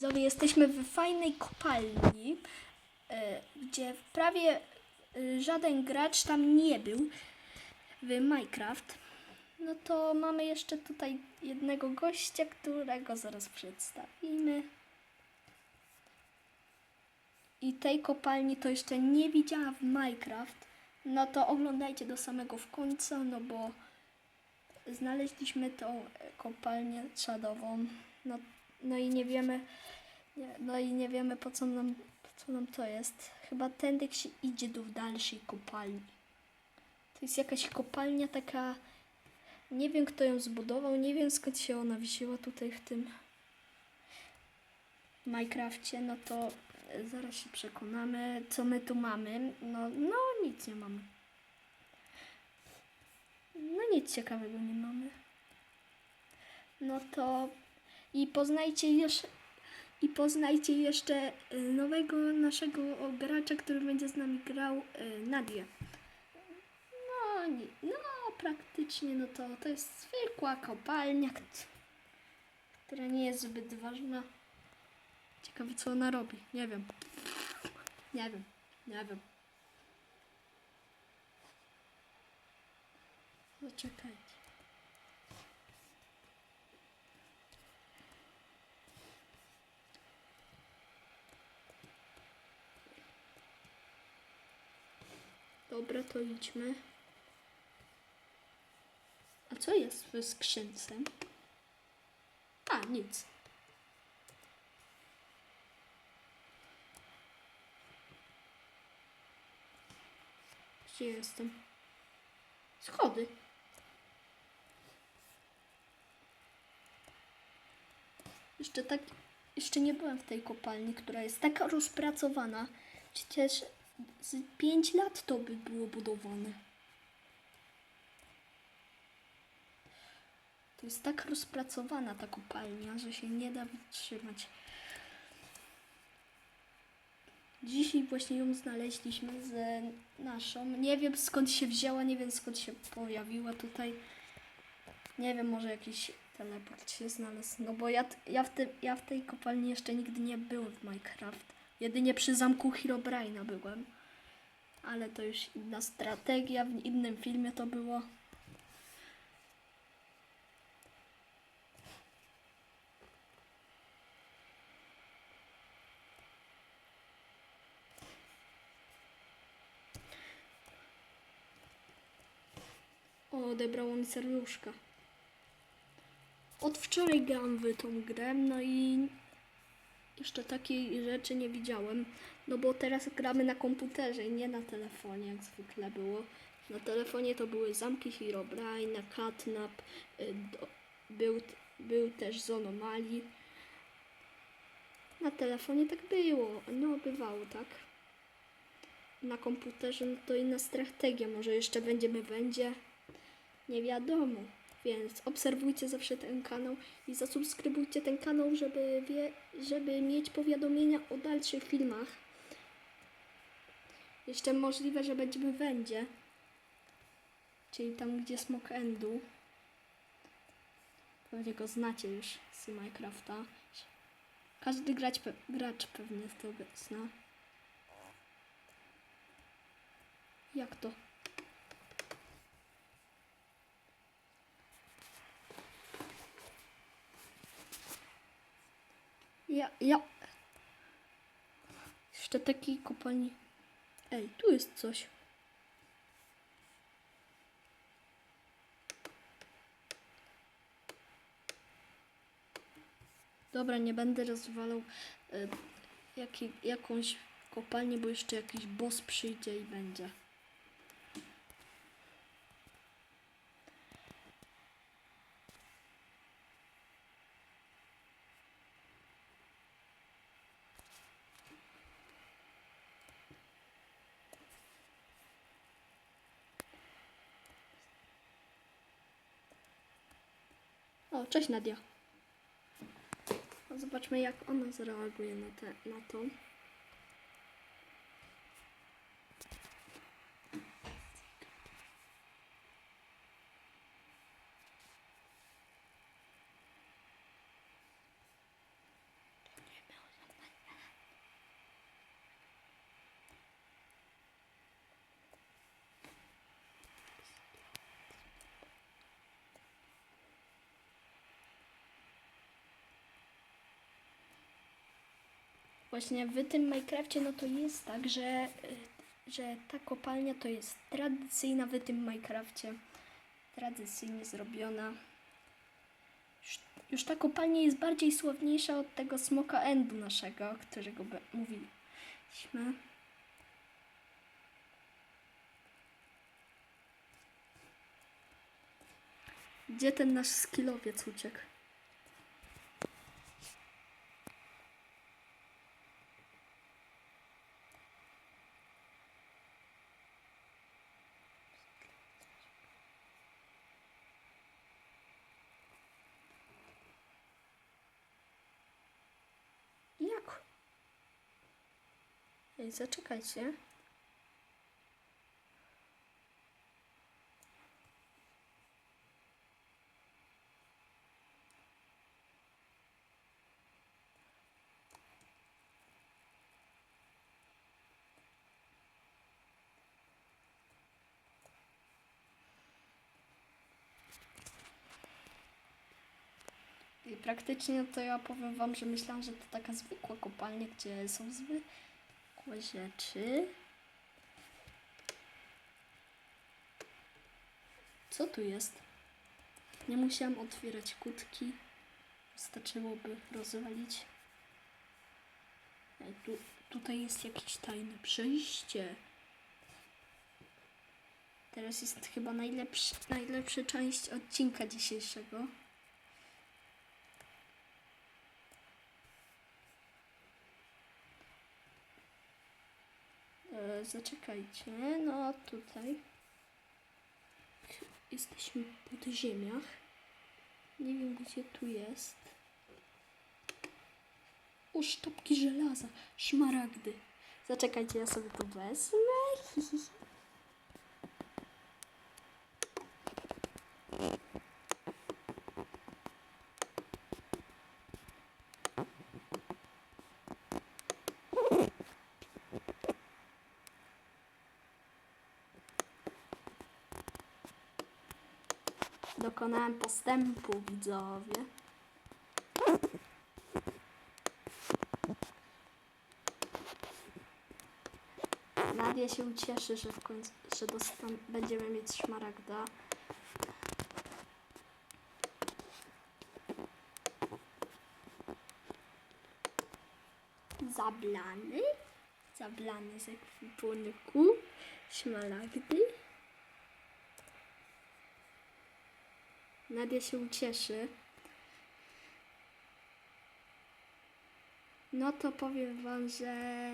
Widzowie, jesteśmy w fajnej kopalni, e, gdzie prawie e, żaden gracz tam nie był w Minecraft. No to mamy jeszcze tutaj jednego gościa, którego zaraz przedstawimy. I tej kopalni to jeszcze nie widziała w Minecraft. No to oglądajcie do samego końca, no bo znaleźliśmy tą e, kopalnię czadową. No, no i nie wiemy, no i nie wiemy po co nam, po co nam to jest. Chyba tędy się idzie do dalszej kopalni. To jest jakaś kopalnia taka, nie wiem kto ją zbudował, nie wiem skąd się ona wzięła tutaj w tym Minecrafcie, no to e, zaraz się przekonamy, co my tu mamy. No, no nic nie mamy. No nic ciekawego nie mamy. No to i poznajcie jeszcze i poznajcie jeszcze y, nowego naszego gracza, który będzie z nami grał y, Nadię. No, nie, no praktycznie no to, to jest zwykła kopalnia, kt- która nie jest zbyt ważna. Ciekawe co ona robi. Nie wiem. Nie wiem. Nie wiem. Zaczekajcie. Dobra, to idźmy. A co jest w skrzynce? A, nic. Gdzie jestem? Schody. Jeszcze tak, jeszcze nie byłem w tej kopalni, która jest taka rozpracowana. Przecież z 5 lat to by było budowane. To jest tak rozpracowana ta kopalnia, że się nie da wytrzymać. Dzisiaj właśnie ją znaleźliśmy z naszą. Nie wiem skąd się wzięła, nie wiem skąd się pojawiła tutaj. Nie wiem, może jakiś teleport się znalazł. No bo ja, ja, w, te, ja w tej kopalni jeszcze nigdy nie byłem w Minecraft. Jedynie przy zamku Herobrine'a byłem. Ale to już inna strategia, w innym filmie to było. O, odebrało mi serduszka. Od wczoraj gram w tą grę, no i jeszcze takiej rzeczy nie widziałem. No bo teraz gramy na komputerze, nie na telefonie, jak zwykle było. Na telefonie to były zamki Herobrine, Catnap, y, do- był, był też Zonomali. Na telefonie tak było, no bywało tak. Na komputerze no to inna strategia, może jeszcze będziemy będzie. Nie wiadomo. Więc obserwujcie zawsze ten kanał i zasubskrybujcie ten kanał, żeby, wie, żeby mieć powiadomienia o dalszych filmach. Jeszcze możliwe, że będziemy w Endzie. Czyli tam, gdzie Smok Endu. Pewnie go znacie już z Minecrafta. Każdy gracz, pe- gracz pewnie to zna. Jak to? Ja, ja. Jeszcze takiej kopalni. Ej, tu jest coś. Dobra, nie będę rozwalał y, jakąś kopalnię, bo jeszcze jakiś boss przyjdzie i będzie. O, cześć Nadia. Zobaczmy, jak ona zareaguje na, te, na to. Właśnie w tym Minecrafcie no to jest tak, że, y, że ta kopalnia to jest tradycyjna w tym Minecrafcie. Tradycyjnie zrobiona. Już, już ta kopalnia jest bardziej sławniejsza od tego smoka endu naszego, którego mówiliśmy. Gdzie ten nasz skillowiec uciekł? Jak? Ej, zaczekajcie. I praktycznie to ja powiem wam, że myślałam, że to taka zwykła kopalnia, gdzie są rzeczy. Co tu jest? Nie musiałam otwierać kutki. Wystarczyłoby rozwalić. Ej, tu, tutaj jest jakieś tajne przejście. Teraz jest chyba najlepszy, najlepsza część odcinka dzisiejszego. Zaczekajcie, no tutaj jesteśmy pod ziemiach. Nie wiem gdzie tu jest. O, sztabki żelaza, szmaragdy. Zaczekajcie, ja sobie to wezmę. Hi, hi, hi. Dokonałem postępu, widzowie. Nadia się ucieszy, że w końcu, że dostan- będziemy mieć szmaragda. Zablany. Zablany z ekwipunku. Szmaragdy. Nadia się ucieszy. No to powiem wam, że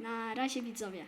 na razie widzowie.